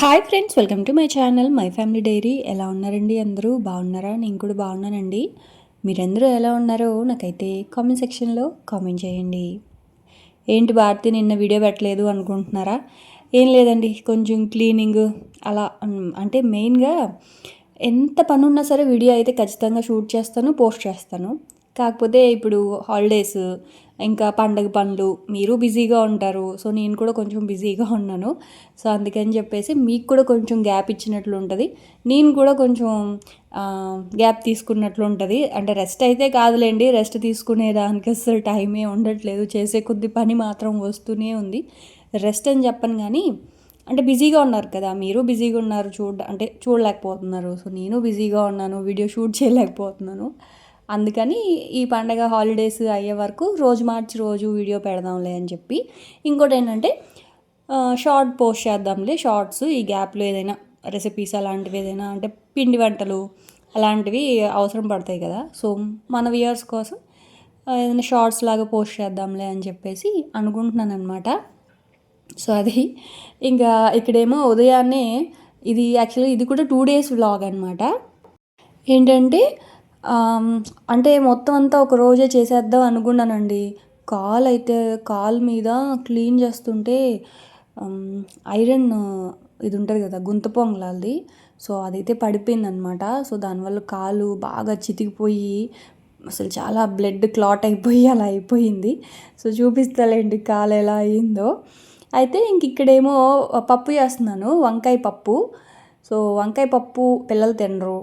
Hi friends welcome to my channel my family diary ఎలా ఉన్నారండి అందరూ? బాగున్నారా? నేను కూడా బాగున్నానండి. మీరందరూ ఎలా ఉన్నారో నాకైతే కామెంట్ సెక్షన్లో కామెంట్ చేయండి. ఏంటి భారతి నిన్న వీడియో పెట్టలేదు అనుకుంటున్నారా? ఏం లేదండి కొంచెం క్లీనింగ్ అలా అంటే మెయిన్గా ఎంత పని ఉన్నా సరే వీడియో అయితే ఖచ్చితంగా షూట్ చేస్తాను పోస్ట్ చేస్తాను. కాకపోతే ఇప్పుడు హాలిడేస్ ఇంకా పండగ పనులు మీరు బిజీగా ఉంటారు. సో నేను కూడా కొంచెం బిజీగా ఉన్నాను. సో అందుకని చెప్పేసి మీకు కూడా కొంచెం గ్యాప్ ఇచ్చినట్లు ఉంటుంది. నేను కూడా కొంచెం గ్యాప్ తీసుకున్నట్లు ఉంటుంది. అంటే రెస్ట్ అయితే కాదులేండి. రెస్ట్ తీసుకునేదానికి అసలు టైమే ఉండట్లేదు. చేసే కొద్ది పని మాత్రం వస్తూనే ఉంది. రెస్ట్ అని చెప్పను కానీ అంటే బిజీగా ఉన్నారు కదా. మీరు బిజీగా ఉన్నారు చూడ అంటే చూడలేకపోతున్నారు. సో నేను బిజీగా ఉన్నాను. వీడియో షూట్ చేయలేకపోతున్నాను. అందుకని ఈ పండగ హాలిడేస్ అయ్యే వరకు రోజు మార్చి రోజు వీడియో పెడదాంలే అని చెప్పి. ఇంకోటి ఏంటంటే షార్ట్ పోస్ట్ చేద్దాంలే. షార్ట్స్ ఈ గ్యాప్లో ఏదైనా రెసిపీస్ అలాంటివి ఏదైనా అంటే పిండి వంటలు అలాంటివి అవసరం పడతాయి కదా. సో మన వ్యూయర్స్ కోసం ఏదైనా షార్ట్స్ లాగా పోస్ట్ చేద్దాంలే అని చెప్పేసి అనుకుంటున్నాను అనమాట సో అది ఇంకా ఇక్కడేమో ఉదయాన్నే ఇది యాక్చువల్లీ ఇది కూడా టూ డేస్ వ్లాగ్ అనమాట ఏంటంటే అంటే మొత్తం అంతా ఒక రోజే చేసేద్దాం అనుకున్నానండి. కాల్ అయితే కాల్ మీద క్లీన్ చేస్తుంటే ఐరన్ ఇది ఉంటుంది కదా గుంత పొంగలాది సో అదైతే పడిపోయిందనమాట. సో దానివల్ల కాలు బాగా చితికిపోయి అసలు చాలా బ్లడ్ క్లాట్ అయిపోయి అలా అయిపోయింది. సో చూపిస్తాలేండి కాలు ఎలా అయిందో. అయితే ఇంక ఇక్కడేమో పప్పు చేస్తున్నాను వంకాయ పప్పు. సో వంకాయ పప్పు పిల్లలు తినరు.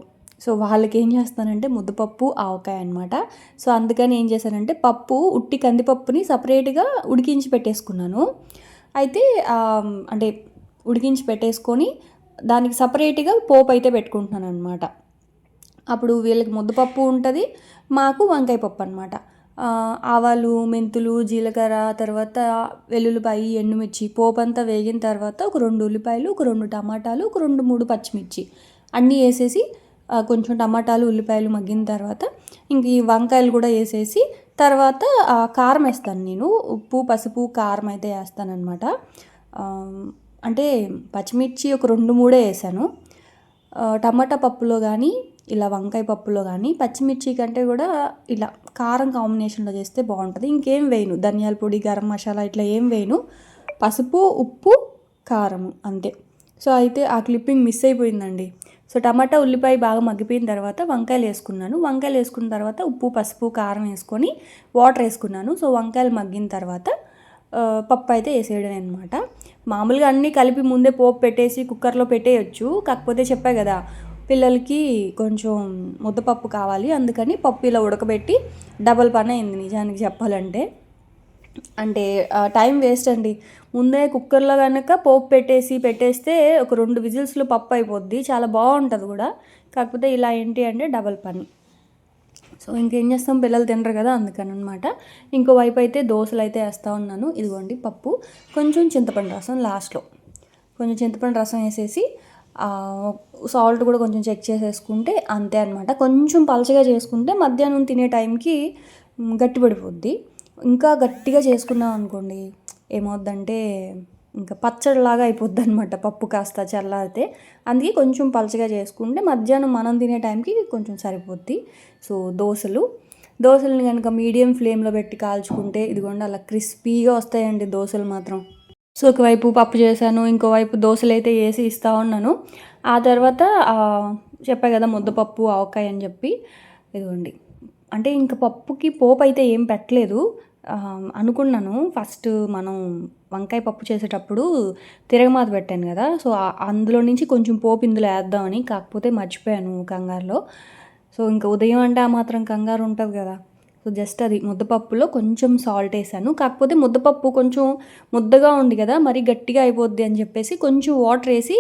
సో వాళ్ళకి ఏం చేస్తానంటే ముద్దపప్పు ఆవకాయ అనమాట సో అందుకని ఏం చేశానంటే పప్పు ఉట్టి కందిపప్పుని సపరేట్గా ఉడికించి పెట్టేసుకున్నాను. అయితే అంటే ఉడికించి పెట్టేసుకొని దానికి సపరేట్గా పోపు అయితే పెట్టుకుంటున్నాను అనమాట అప్పుడు వీళ్ళకి ముద్దపప్పు ఉంటుంది మాకు వంకాయ పప్పు అనమాట ఆవాలు మెంతులు జీలకర్ర తర్వాత వెల్లుల్లిపాయి ఎండుమిర్చి పోపు అంతా వేగిన తర్వాత ఒక రెండు ఉల్లిపాయలు ఒక రెండు టమాటాలు ఒక రెండు మూడు పచ్చిమిర్చి అన్నీ వేసేసి కొంచెం టమాటాలు ఉల్లిపాయలు మగ్గిన తర్వాత ఇంక ఈ వంకాయలు కూడా వేసేసి తర్వాత కారం వేస్తాను నేను. ఉప్పు పసుపు కారం అయితే వేస్తానమాట అంటే పచ్చిమిర్చి ఒక రెండు మూడే వేసాను. టమాటా పప్పులో కానీ ఇలా వంకాయ పప్పులో కానీ పచ్చిమిర్చి కంటే కూడా ఇలా కారం కాంబినేషన్లో చేస్తే బాగుంటుంది. ఇంకేం వేయను. ధనియాల పొడి గరం మసాలా ఇట్లా ఏం వేయను. పసుపు ఉప్పు కారం అంతే. సో అయితే ఆ క్లిప్పింగ్ మిస్ అయిపోయిందండి. సో టమాటా ఉల్లిపాయ బాగా మగ్గిపోయిన తర్వాత వంకాయలు వేసుకున్నాను. వంకాయలు వేసుకున్న తర్వాత ఉప్పు పసుపు కారం వేసుకొని వాటర్ వేసుకున్నాను. సో వంకాయలు మగ్గిన తర్వాత పప్పు అయితే వేసేయడం అనమాట మామూలుగా అన్నీ కలిపి ముందే పోపు పెట్టేసి కుక్కర్లో పెట్టేయచ్చు. కాకపోతే చెప్పా కదా పిల్లలకి కొంచెం ముద్దపప్పు కావాలి. అందుకని పప్పు ఇలా ఉడకబెట్టి డబల్ పని అయింది నిజానికి చెప్పాలంటే. అంటే టైం వేస్ట్ అండి. ముందే కుక్కర్లో కనుక పోపు పెట్టేసి పెట్టేస్తే ఒక రెండు విజిల్స్లో పప్పు అయిపోద్ది. చాలా బాగుంటుంది కూడా. కాకపోతే ఇలా ఏంటి అంటే డబల్ పని. సో ఇంకేం చేస్తాం? పిల్లలు తినరు కదా అందుకని అనమాట ఇంకో వైపు అయితే దోశలు అయితే వేస్తూ ఉన్నాను. ఇదిగోండి పప్పు. కొంచెం చింతపండు రసం లాస్ట్లో. కొంచెం చింతపండు రసం వేసేసి సాల్ట్ కూడా కొంచెం చెక్ చేసేసుకుంటే అంతే అనమాట కొంచెం పలచగా చేసుకుంటే మధ్యాహ్నం తినే టైంకి గట్టిపడిపోద్ది. ఇంకా గట్టిగా చేసుకున్నాం అనుకోండి ఏమవుద్దంటే ఇంకా పచ్చడిలాగా అయిపోద్ది అనమాట పప్పు కాస్త చల్లారితే అందుకే కొంచెం పలచగా చేసుకుంటే మధ్యాహ్నం మనం తినే టైంకి కొంచెం సరిపోద్ది. సో దోశలు. దోశలను కనుక మీడియం ఫ్లేమ్లో పెట్టి కాల్చుకుంటే ఇదిగోండి అలా క్రిస్పీగా వస్తాయండి దోశలు మాత్రం. సో ఒకవైపు పప్పు చేశాను ఇంకోవైపు దోశలు అయితే వేసి ఇస్తూ ఉన్నాను. ఆ తర్వాత ఆ, చెప్పా కదా ముద్దపప్పు ఆవకాయ అని చెప్పి ఇదిగోండి. అంటే ఇంకా పప్పుకి పోపు అయితే ఏం పెట్టలేదు. అనుకున్నాను. ఫస్ట్ మనం వంకాయ పప్పు చేసేటప్పుడు తిరగమాత పెట్టాను కదా. సో అందులో నుంచి కొంచెం పోపు ఇందులో వేద్దామని కాకపోతే మర్చిపోయాను కంగారులో. సో ఇంకా ఉదయం అంటే ఆ మాత్రం కంగారు ఉంటుంది కదా. సో జస్ట్ అది ముద్దపప్పులో కొంచెం సాల్ట్ వేసాను. కాకపోతే ముద్దపప్పు కొంచెం ముద్దగా ఉంది కదా. మరి గట్టిగా అయిపోద్ది అని చెప్పేసి కొంచెం వాటర్ వేసి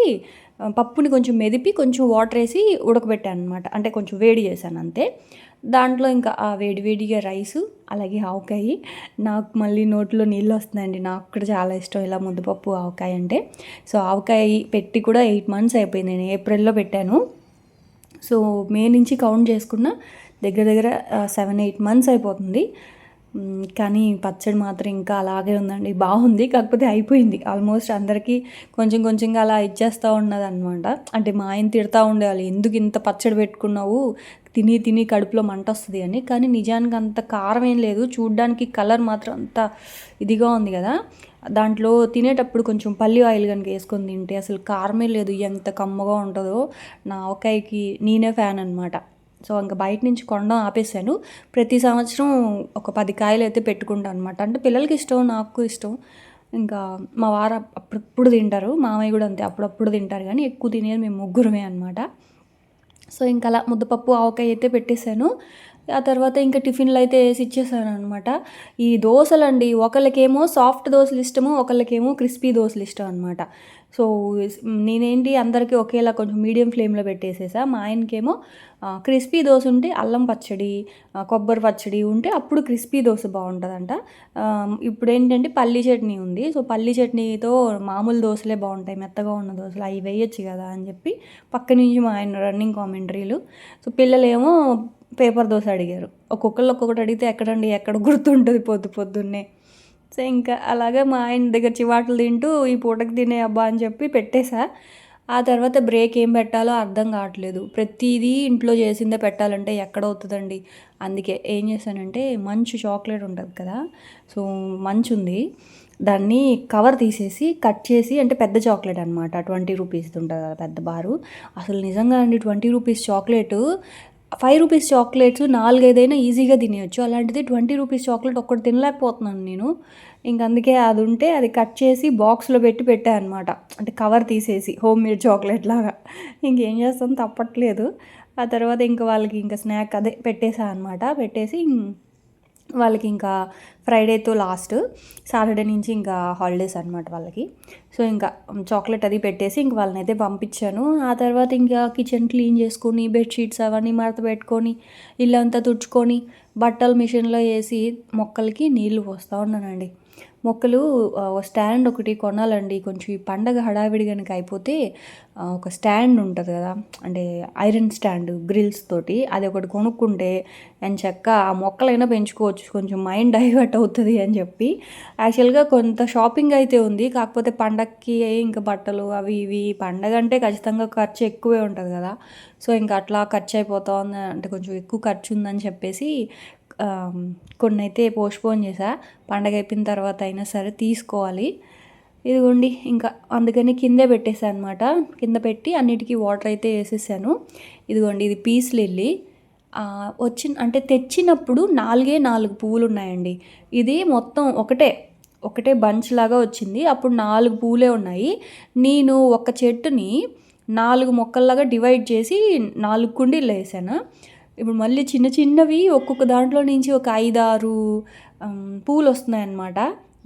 పప్పుని కొంచెం మెదిపి కొంచెం వాటర్ వేసి ఉడకబెట్టాను అనమాట అంటే కొంచెం వేడి చేశాను అంతే. దాంట్లో ఇంకా ఆ వేడి వేడిగా రైస్ అలాగే ఆవకాయ. నాకు మళ్ళీ నోట్లో నీళ్ళు వస్తున్నాయండి. నాకు కూడా చాలా ఇష్టం ఇలా ముద్దపప్పు ఆవకాయ అంటే. సో ఆవకాయ పెట్టి కూడా ఎయిట్ మంత్స్ అయిపోయింది. నేను ఏప్రిల్లో పెట్టాను. సో మే నుంచి కౌంట్ చేసుకున్న దగ్గర దగ్గర సెవెన్ ఎయిట్ మంత్స్ అయిపోతుంది. కానీ పచ్చడి మాత్రం ఇంకా అలాగే ఉందండి. బాగుంది కాకపోతే అయిపోయింది. ఆల్మోస్ట్ అందరికీ కొంచెం కొంచెంగా అలా ఇచ్చేస్తూ ఉన్నది అనమాట అంటే మా ఆయన తిడతా ఉండేవాళ్ళు ఎందుకు ఇంత పచ్చడి పెట్టుకున్నావు? తిని తిని కడుపులో మంట వస్తుంది అని. కానీ నిజానికి అంత కారం ఏం లేదు. చూడ్డానికి కలర్ మాత్రం అంత ఇదిగా ఉంది కదా. దాంట్లో తినేటప్పుడు కొంచెం పల్లి ఆయిల్ కనుక వేసుకొని తింటే అసలు కారమే లేదు. ఎంత కమ్మగా ఉంటుందో. నా ఒకాయికి నేనే ఫ్యాన్ అనమాట సో ఇంకా బయట నుంచి కొనడం ఆపేసాను ప్రతి సంవత్సరం ఒక పది కాయలు అయితే పెట్టుకుంటాను అనమాట అంటే పిల్లలకి ఇష్టం నాకు ఇష్టం. ఇంకా మా వారు అప్పుడప్పుడు తింటారు మామయ్య కూడా అంతే అప్పుడప్పుడు తింటారు కానీ ఎక్కువ తినేది మేము ముగ్గురమే అనమాట సో ఇంకా అలా ముద్దపప్పు ఆవకాయ అయితే పెట్టేశాను. ఆ తర్వాత ఇంకా టిఫిన్లు అయితే వేసి ఇచ్చేసాను అనమాట ఈ దోశలు అండి ఒకళ్ళకేమో సాఫ్ట్ దోశలు ఇష్టము ఒకళ్ళకేమో క్రిస్పీ దోశలు ఇష్టం అనమాట సో నేనేంటి అందరికీ ఒకేలా కొంచెం మీడియం ఫ్లేమ్లో పెట్టేసేసా. మా ఆయనకేమో క్రిస్పీ దోశ ఉంటే అల్లం పచ్చడి కొబ్బరి పచ్చడి ఉంటే అప్పుడు క్రిస్పీ దోశ బాగుంటుందంట. ఇప్పుడు ఏంటంటే పల్లి చట్నీ ఉంది. సో పల్లి చట్నీతో మామూలు దోశలే బాగుంటాయి. మెత్తగా ఉన్న దోశలు అవి వేయొచ్చు కదా అని చెప్పి పక్క నుంచి మా ఆయన రన్నింగ్ కామెంటరీలు. సో పిల్లలేమో పేపర్ దోశ అడిగారు. ఒక్కొక్కళ్ళు ఒక్కొక్కటి అడిగితే ఎక్కడండి ఎక్కడ గుర్తుంటుంది పొద్దు పొద్దున్నే. సో ఇంకా అలాగే మా ఆయన దగ్గర చివాట్లు తింటూ ఈ పూటకి తినే అబ్బా అని చెప్పి పెట్టేశా. ఆ తర్వాత బ్రేక్ ఏం పెట్టాలో అర్థం కావట్లేదు. ప్రతిదీ ఇంట్లో చేసిందే పెట్టాలంటే ఎక్కడవుతుందండి అందుకే ఏం చేశానంటే మంచు చాక్లెట్ ఉంటుంది కదా సో మంచు ఉంది. దాన్ని కవర్ తీసేసి కట్ చేసి అంటే పెద్ద చాక్లెట్ అనమాట ట్వంటీ రూపీస్ ఉంటుంది పెద్ద బారు. అసలు నిజంగా అండి twenty rupees chocolate five rupees chocolates నాలుగైదైనా ఈజీగా తినేయచ్చు. అలాంటిది ట్వంటీ రూపీస్ చాక్లెట్ ఒక్కటి తినలేకపోతున్నాను నేను. ఇంక అందుకే అది ఉంటే అది కట్ చేసి బాక్స్లో పెట్టి పెట్టా అనమాట అంటే కవర్ తీసేసి హోమ్ మేడ్ చాక్లెట్ లాగా. ఇంకేం చేస్తాను తప్పట్లేదు. ఆ తర్వాత ఇంక వాళ్ళకి ఇంకా స్నాక్ అదే పెట్టేసా అనమాట పెట్టేసి వాళ్ళకి ఇంకా ఫ్రైడేతో లాస్ట్ సాటర్డే నుంచి ఇంకా హాలిడేస్ అనమాట వాళ్ళకి. సో ఇంకా చాక్లెట్ అది పెట్టేసి ఇంక వాళ్ళని అయితే పంపించాను. ఆ తర్వాత ఇంకా కిచెన్ క్లీన్ చేసుకొని బెడ్షీట్స్ అవన్నీ మడత పెట్టుకొని ఇల్లంతా తుడుచుకొని బట్టలు మిషన్లో వేసి మొక్కలకి నీళ్ళు పోస్తూ ఉన్నానండి. మొక్కలు స్టాండ్ ఒకటి కొనాలండి. కొంచెం ఈ పండగ హడావిడి కనుక అయిపోతే ఒక స్టాండ్ ఉంటుంది కదా. అంటే ఐరన్ స్టాండ్ గ్రిల్స్ తోటి. అది ఒకటి కొనుక్కుంటే అని చెక్క ఆ మొక్కలైనా పెంచుకోవచ్చు. కొంచెం మైండ్ డైవర్ట్ అవుతుంది అని చెప్పి. యాక్చువల్గా కొంత షాపింగ్ అయితే ఉంది. కాకపోతే పండగకి ఇంకా బట్టలు అవి ఇవి పండగ అంటే ఖచ్చితంగా ఖర్చు ఎక్కువే ఉంటుంది కదా. సో ఇంకా అట్లా ఖర్చు అయిపోతా ఉంది అంటే కొంచెం ఎక్కువ ఖర్చు ఉందని చెప్పేసి కొన్ని అయితే పోస్ట్పోన్ చేసా పండగ అయిపోయిన తర్వాత అయినా సరే తీసుకోవాలి. ఇదిగోండి ఇంకా అందుకని కిందే పెట్టేసాను అనమాట కింద పెట్టి అన్నిటికీ వాటర్ అయితే వేసేసాను ఇదిగోండి ఇది పీస్ లిల్లీ. వచ్చిన అంటే తెచ్చినప్పుడు నాలుగే నాలుగు పువ్వులు ఉన్నాయండి ఇది మొత్తం ఒకటే ఒకటే బంచ్ లాగా వచ్చింది. అప్పుడు నాలుగు పువ్వులే ఉన్నాయి. నేను ఒక చెట్టుని నాలుగు మొక్కల్లాగా డివైడ్ చేసి నాలుగు కుండీలు వేసాను ఇప్పుడు మళ్ళీ చిన్న చిన్నవి ఒక్కొక్క దాంట్లో నుంచి ఒక ఐదు ఆరు పూలు వస్తున్నాయి అన్నమాట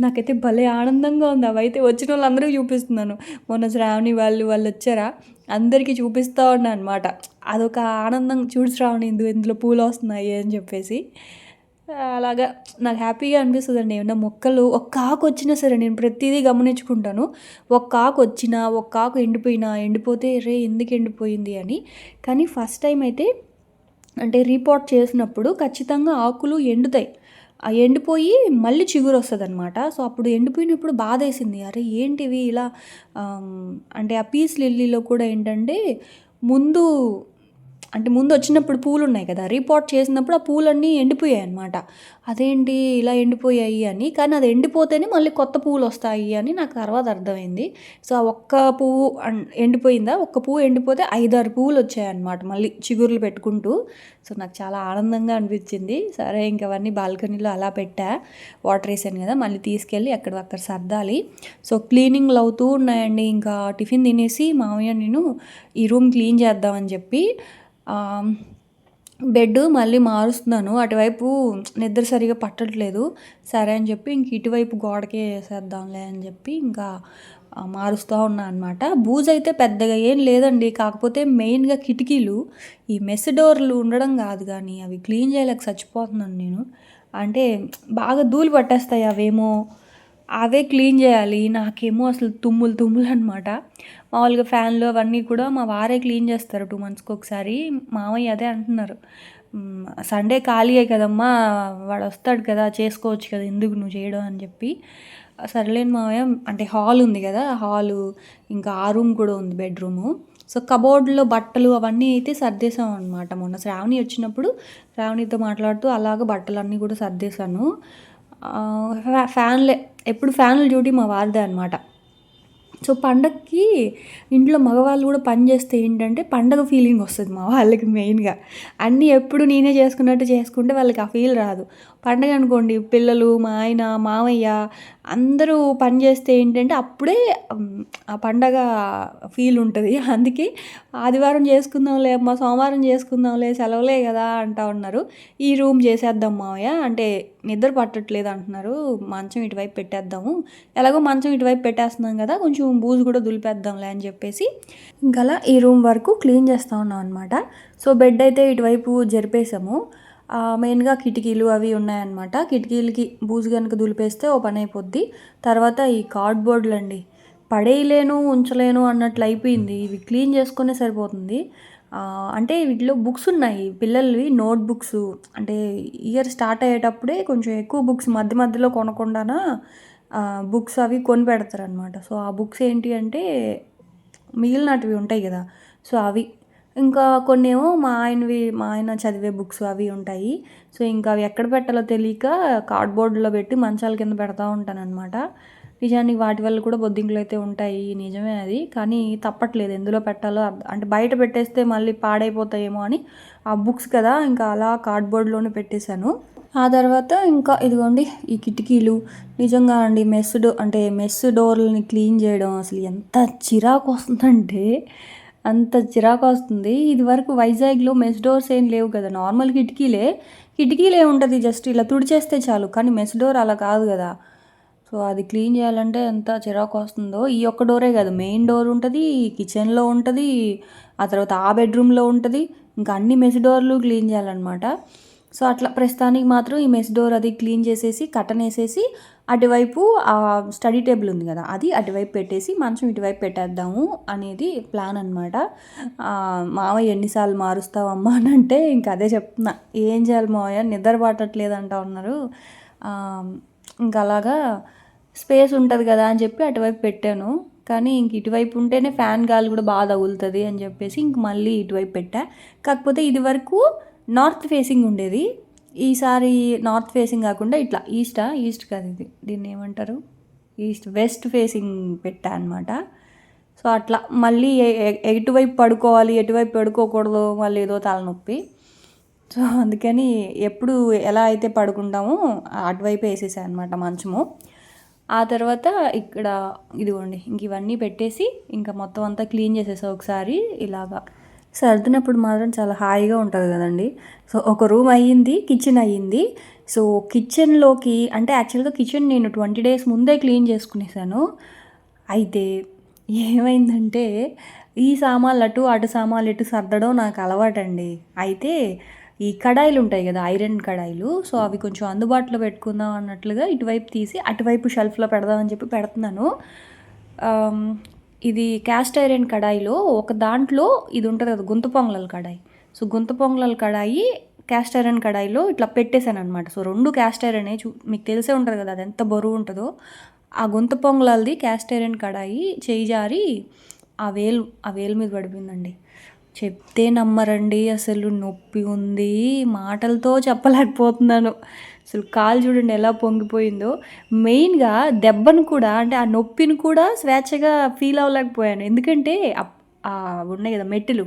నాకైతే భలే ఆనందంగా ఉంది. అవైతే వచ్చిన వాళ్ళందరికీ చూపిస్తున్నాను. మొన్న శ్రావణి వాళ్ళు వాళ్ళు వచ్చారా? అందరికీ చూపిస్తూ ఉన్నా అనమాట అదొక ఆనందం. చూడు శ్రావణి ఇందు ఇందులో పూలు వస్తున్నాయి అని చెప్పేసి. అలాగా నాకు హ్యాపీగా అనిపిస్తుంది అండి ఏమన్నా మొక్కలు ఒక్క ఆకు వచ్చినా సరే నేను ప్రతిదీ గమనించుకుంటాను. ఒక్క ఆకు వచ్చినా ఒక్క ఆకు ఎండిపోయినా ఎండిపోతే రే ఎందుకు ఎండిపోయింది అని. కానీ ఫస్ట్ టైం అయితే అంటే రీపోర్ట్ చేసినప్పుడు ఖచ్చితంగా ఆకులు ఎండుతాయి. ఆ ఎండిపోయి మళ్ళీ చిగురు వస్తుంది అనమాట సో అప్పుడు ఎండిపోయినప్పుడు బాధ వేసింది అరే ఏంటివి ఇలా అంటే ఆ పీస్ లిల్లీలో కూడా ఏంటంటే ముందు అంటే ముందు వచ్చినప్పుడు పూలు ఉన్నాయి కదా రిపోర్ట్ చేసినప్పుడు ఆ పూలన్నీ ఎండిపోయాయి అనమాట అదేంటి ఇలా ఎండిపోయాయి అని కానీ అది ఎండిపోతేనే మళ్ళీ కొత్త పూలు వస్తాయి అని నాకు తర్వాత అర్థమైంది. సో ఆ ఒక్క పువ్వు ఎండిపోయిందా? ఒక్క పువ్వు ఎండిపోతే ఐదారు పువ్వులు వచ్చాయన్నమాట మళ్ళీ చిగుర్లు పెట్టుకుంటూ. సో నాకు చాలా ఆనందంగా అనిపించింది. సరే ఇంకవన్నీ బాల్కనీలో అలా పెట్టా. వాటర్ వేసాను కదా మళ్ళీ తీసుకెళ్ళి అక్కడ అక్కడ సర్దాలి. సో క్లీనింగ్లు అవుతూ ఉన్నాయండి. ఇంకా టిఫిన్ తినేసి మామయ్య నేను ఈ రూమ్ క్లీన్ చేద్దామని చెప్పి బెడ్ మళ్ళీ మారుస్తున్నాను. అటువైపు నిద్ర సరిగా పట్టట్లేదు. సరే అని చెప్పి ఇంక ఇటువైపు గోడకే వేసేద్దాంలే అని చెప్పి ఇంకా మారుస్తూ ఉన్నా అనమాట బూజ్ అయితే పెద్దగా ఏం లేదండి. కాకపోతే మెయిన్గా కిటికీలు ఈ మెస్ డోర్లు ఉండడం కాదు కానీ అవి క్లీన్ చేయలేక చచ్చిపోతున్నాను నేను. అంటే బాగా ధూళి పట్టేస్తాయి అవేమో. అవే క్లీన్ చేయాలి. నాకేమో అసలు తుమ్ములు తుమ్ములు అనమాట మామూలుగా ఫ్యాన్లు అవన్నీ కూడా మా వారే క్లీన్ చేస్తారు టూ మంత్స్కి ఒకసారి. మామయ్య అదే అంటున్నారు. సండే ఖాళీయే కదమ్మా వాడు వస్తాడు కదా చేసుకోవచ్చు కదా ఎందుకు నువ్వు చేయడం అని చెప్పి. సర్లేని మామయ్య అంటే హాల్ ఉంది కదా హాలు ఇంకా ఆ రూమ్ కూడా ఉంది బెడ్రూము. సో కబోర్డ్లో బట్టలు అవన్నీ అయితే సర్దేశాం అనమాట మొన్న శ్రావణి వచ్చినప్పుడు శ్రావణితో మాట్లాడుతూ అలాగ బట్టలు అన్నీ కూడా సర్దేశాను. ఫ్యా- ఫ్యాన్లే ఎప్పుడు ఫ్యానుల డ్యూటీ మా వారిదే అనమాట సో పండగకి ఇంట్లో మగవాళ్ళు కూడా పని చేస్తే ఏంటంటే పండగ ఫీలింగ్ వస్తుంది మా వాళ్ళకి మెయిన్గా అన్నీ ఎప్పుడు నేనే చేసుకున్నట్టు చేసుకుంటే వాళ్ళకి ఆ ఫీల్ రాదు. పండగ అనుకోండి పిల్లలు మా ఆయన మామయ్య అందరూ పని చేస్తే ఏంటంటే అప్పుడే ఆ పండగ ఫీల్ ఉంటుంది. అందుకే ఆదివారం చేసుకుందాంలే అమ్మ సోమవారం చేసుకుందాంలే సెలవులే కదా అంటా ఉన్నారు. ఈ రూమ్ చేసేద్దాం మావయ్య అంటే నిద్ర పట్టట్లేదు అంటున్నారు. మంచం ఇటువైపు పెట్టేద్దాము. ఎలాగో మంచం ఇటువైపు పెట్టేస్తున్నాం కదా కొంచెం బూజు కూడా దులిపేద్దాంలే అని చెప్పేసి ఇంకా ఈ రూమ్ వరకు క్లీన్ చేస్తూ ఉన్నాం అనమాట సో బెడ్ అయితే ఇటువైపు జరిపేసాము మెయిన్గా కిటికీలు అవి ఉన్నాయన్నమాట. కిటికీలకి బూజు కనుక దులిపేస్తే ఓ పని అయిపోద్ది. తర్వాత ఈ కార్డ్బోర్డ్లు అండి పడేయలేను ఉంచలేను అన్నట్లు అయిపోయింది. ఇవి క్లీన్ చేసుకునే సరిపోతుంది. అంటే వీటిలో బుక్స్ ఉన్నాయి. పిల్లలవి నోట్ బుక్స్ అంటే ఇయర్ స్టార్ట్ అయ్యేటప్పుడే కొంచెం ఎక్కువ బుక్స్ మధ్య మధ్యలో కొనకుండానా బుక్స్ అవి కొని పెడతారనమాట సో ఆ బుక్స్ ఏంటి అంటే మిగిలినటివి ఉంటాయి కదా. సో అవి ఇంకా కొన్ని ఏమో మా ఆయనవి మా ఆయన చదివే బుక్స్ అవి ఉంటాయి. సో ఇంకా అవి ఎక్కడ పెట్టాలో తెలియక కార్డ్బోర్డ్లో పెట్టి మంచాల కింద పెడతా ఉంటాను అనమాట నిజానికి వాటి వల్ల కూడా బొద్దింకలు అయితే ఉంటాయి నిజమే అది. కానీ తప్పట్లేదు ఎందులో పెట్టాలో అంటే బయట పెట్టేస్తే మళ్ళీ పాడైపోతాయేమో అని ఆ బుక్స్ కదా ఇంకా అలా కార్డ్బోర్డ్లోనే పెట్టేశాను. ఆ తర్వాత ఇంకా ఇదిగోండి ఈ కిటికీలు. నిజంగా అండి మెస్ డో అంటే మెస్ డోర్లని క్లీన్ చేయడం అసలు ఎంత చిరాకు వస్తుందంటే అంత చిరాకు వస్తుంది. ఇది వరకు వైజాగ్లో మెస్ డోర్స్ ఏం లేవు కదా నార్మల్ కిటికీలే. కిటికీలే ఉంటుంది జస్ట్ ఇలా తుడిచేస్తే చాలు కానీ మెస్ డోర్ అలా కాదు కదా. సో అది క్లీన్ చేయాలంటే ఎంత చిరాకు వస్తుందో. ఈ ఒక్క డోరే కాదు మెయిన్ డోర్ ఉంటుంది కిచెన్లో ఉంటుంది ఆ తర్వాత ఆ బెడ్రూమ్లో ఉంటుంది. ఇంకా అన్ని మెస్ డోర్లు క్లీన్ చేయాలన్నమాట. సో అట్లా ప్రస్తుతానికి మాత్రం ఈ మెస్ డోర్ అది క్లీన్ చేసేసి కట్టన్ వేసేసి అటువైపు ఆ స్టడీ టేబుల్ ఉంది కదా అది అటువైపు పెట్టేసి మంచం ఇటువైపు పెట్టేద్దాము అనేది ప్లాన్ అనమాట మావయ్య ఎన్నిసార్లు మారుస్తావమ్మా అని అంటే ఇంకా అదే చెప్తున్నా. ఏం చేయాలి మావయ్య? నిద్ర పట్టట్లేదు అంటా ఉన్నారు. ఆ, ఇంకా అలాగా స్పేస్ ఉంటుంది కదా అని చెప్పి అటువైపు పెట్టాను. కానీ ఇంక ఇటువైపు ఉంటేనే ఫ్యాన్ గాలి కూడా బాగా తగులుతుంది అని చెప్పేసి ఇంక మళ్ళీ ఇటువైపు పెట్టా. కాకపోతే ఇది వరకు నార్త్ ఫేసింగ్ ఉండేది. ఈసారి నార్త్ ఫేసింగ్ కాకుండా ఇట్లా ఈస్టా ఈస్ట్ కాదు ఇది. దీన్ని ఏమంటారు? ఈస్ట్ వెస్ట్ ఫేసింగ్ పెట్టా అనమాట సో అట్లా మళ్ళీ ఎటువైపు పడుకోవాలి ఎటువైపు పడుకోకూడదు మళ్ళీ ఏదో తలనొప్పి. సో అందుకని ఎప్పుడు ఎలా అయితే పడుకుంటామో అటువైపు వేసేసాను అనమాట మంచము. ఆ తర్వాత ఇక్కడ ఇదిగోండి ఇంక ఇవన్నీ పెట్టేసి ఇంకా మొత్తం అంతా క్లీన్ చేసేసా ఒకసారి ఇలాగా. సర్దినప్పుడు మాత్రం చాలా హాయిగా ఉంటుంది కదండి. సో ఒక రూమ్ అయ్యింది కిచెన్ అయ్యింది. సో కిచెన్లోకి అంటే యాక్చువల్గా కిచెన్ నేను ట్వంటీ డేస్ ముందే క్లీన్ చేసుకునేసాను. అయితే ఏమైందంటే ఈ సామాన్లు అటు అటు సామాన్లు ఇటు సర్దడం నాకు అలవాటండి. అయితే ఈ కడాయిలు ఉంటాయి కదా ఐరన్ కడాయిలు. సో అవి కొంచెం అందుబాటులో పెట్టుకుందాం అన్నట్లుగా ఇటువైపు తీసి అటువైపు షెల్ఫ్లో పెడదామని చెప్పి పెడుతున్నాను. ఇది క్యాస్ట్ ఐరన్ కడాయిలో ఒక దాంట్లో ఇది ఉంటుంది కదా గుంత పొంగల కడాయి. సో గుంత పొంగల కడాయి క్యాస్ట్ ఐరన్ కడాయిలో ఇట్లా పెట్టేశాను అనమాట సో రెండు క్యాస్ట్ ఐరనే చూ మీకు తెలిసే ఉంటుంది కదా అది ఎంత బరువు ఉంటుందో. ఆ గుంత పొంగలది క్యాస్ట్ ఐరన్ కడాయి చేయి జారి ఆ వేలు ఆ వేలు మీద పడిపోయిందండి. చెప్తే నమ్మరండి అసలు నొప్పి ఉంది మాటలతో చెప్పలేకపోతున్నాను. అసలు కాలు చూడండి ఎలా పొంగిపోయిందో. మెయిన్గా దెబ్బను కూడా అంటే ఆ నొప్పిని కూడా స్వేచ్ఛగా ఫీల్ అవ్వలేకపోయాను. ఎందుకంటే అప్- ఉన్నాయి కదా మెట్టెలు.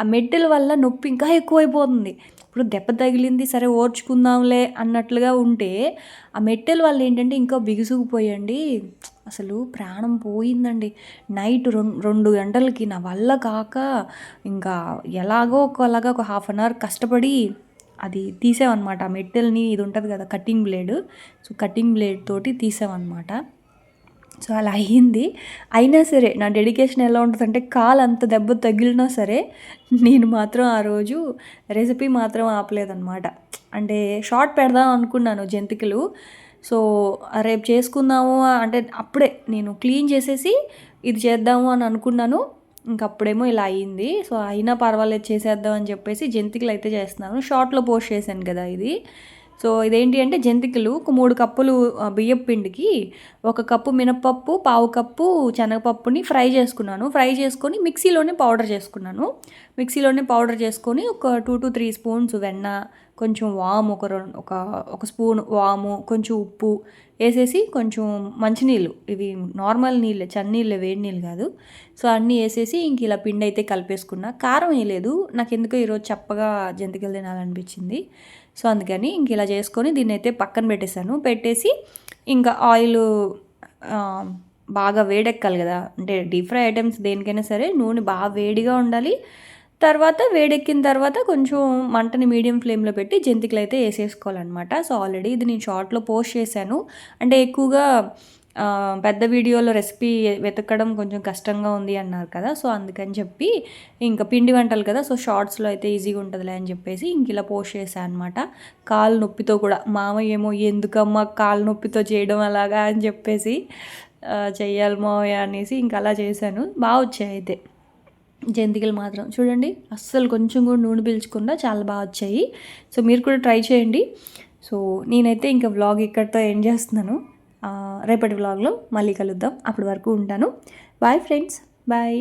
ఆ మెట్టెల వల్ల నొప్పి ఇంకా ఎక్కువైపోతుంది. ఇప్పుడు దెబ్బ తగిలింది సరే ఓర్చుకుందాంలే అన్నట్లుగా ఉంటే ఆ మెట్టెల వల్ల ఏంటంటే ఇంకా బిగుసుకుపోయండి. అసలు ప్రాణం పోయిందండి. నైట్ రెండు రెండు గంటలకి నా వల్ల కాక ఇంకా ఎలాగో ఒకలాగా ఒక హాఫ్ అన్ అవర్ కష్టపడి అది తీసామన్నమాట ఆ మెట్టెల్ని ఇది ఉంటుంది కదా cutting blade. So cutting blade తోటి తీసామన్నమాట సో అలా అయ్యింది అయినా సరే నా డెడికేషన్ ఎలా ఉంటుందంటే కాలు అంత దెబ్బ తగిలినా సరే నేను మాత్రం ఆ రోజు రెసిపీ మాత్రం ఆపలేదన్నమాట. అంటే షార్ట్ పెడదాం అనుకున్నాను జంతికలు. సో రేపు చేసుకుందాము అంటే అప్పుడే నేను క్లీన్ చేసేసి ఇది చేద్దాము అని అనుకున్నాను. ఇంకప్పుడేమో ఇలా అయ్యింది సో అయినా పర్వాలేదు చేసేద్దాం అని చెప్పేసి జంతికలు అయితే చేస్తున్నాను. షార్ట్లో పోస్ట్ చేశాను కదా ఇది. సో ఇదేంటి అంటే జంతికలు ఒక మూడు కప్పులు బియ్యం బియ్యపు పిండికి ఒక కప్పు మినపప్పు పావు కప్పు శనగపప్పుని ఫ్రై చేసుకున్నాను. ఫ్రై చేసుకొని మిక్సీలోనే పౌడర్ చేసుకున్నాను. మిక్సీలోనే పౌడర్ చేసుకొని ఒక టూ టు త్రీ స్పూన్స్ వెన్న కొంచెం వాము ఒక రెండు ఒక ఒక స్పూన్ వాము కొంచెం ఉప్పు వేసేసి కొంచెం మంచినీళ్ళు. ఇవి నార్మల్ నీళ్ళే చన్నీళ్ళే వేడి నీళ్ళు కాదు. సో అన్నీ వేసేసి ఇంక ఇలా పిండి అయితే కలిపేసుకున్నా. కారం వేయలేదు నాకు ఎందుకో ఈరోజు చప్పగా జంతికలు తినాలనిపించింది. సో అందుకని ఇంక ఇలా చేసుకొని దీన్ని అయితే పక్కన పెట్టేశాను. పెట్టేసి ఇంకా ఆయిల్ బాగా వేడెక్కాలి కదా. అంటే డీప్ ఫ్రై ఐటమ్స్ దేనికైనా సరే నూనె బాగా వేడిగా ఉండాలి. తర్వాత వేడెక్కిన తర్వాత కొంచెం మంటని మీడియం ఫ్లేమ్లో పెట్టి జంతికలు అయితే వేసేసుకోవాలన్నమాట. సో ఆల్రెడీ ఇది నేను షార్ట్లో పోస్ట్ చేశాను. అంటే ఎక్కువగా పెద్ద వీడియోలో రెసిపీ వెతకడం కొంచెం కష్టంగా ఉంది అన్నారు కదా. సో అందుకని చెప్పి ఇంకా పిండి వంటలు కదా. సో షార్ట్స్లో అయితే ఈజీగా ఉంటుందిలే అని చెప్పేసి ఇంక ఇలా పోస్ట్ చేశాను అనమాట కాలు నొప్పితో కూడా మామయ్య ఏమో ఎందుకమ్మా కాలు నొప్పితో చేయడం అలాగా? అని చెప్పేసి చెయ్యాలి మావయ్య అనేసి ఇంకా అలా చేశాను. బాగా వచ్చాయి అయితే. జంతికలు మాత్రం. చూడండి అస్సలు కొంచెం కూడా నూనె పీల్చకుండా చాలా బాగా వచ్చాయి. సో మీరు కూడా ట్రై చేయండి. సో నేనైతే ఇంకా వ్లాగ్ ఇక్కడితో ఎండ్ చేస్తున్నాను. రేపటి వ్లాగ్లో మళ్ళీ కలుద్దాం. అప్పటి వరకు ఉంటాను. Bye friends bye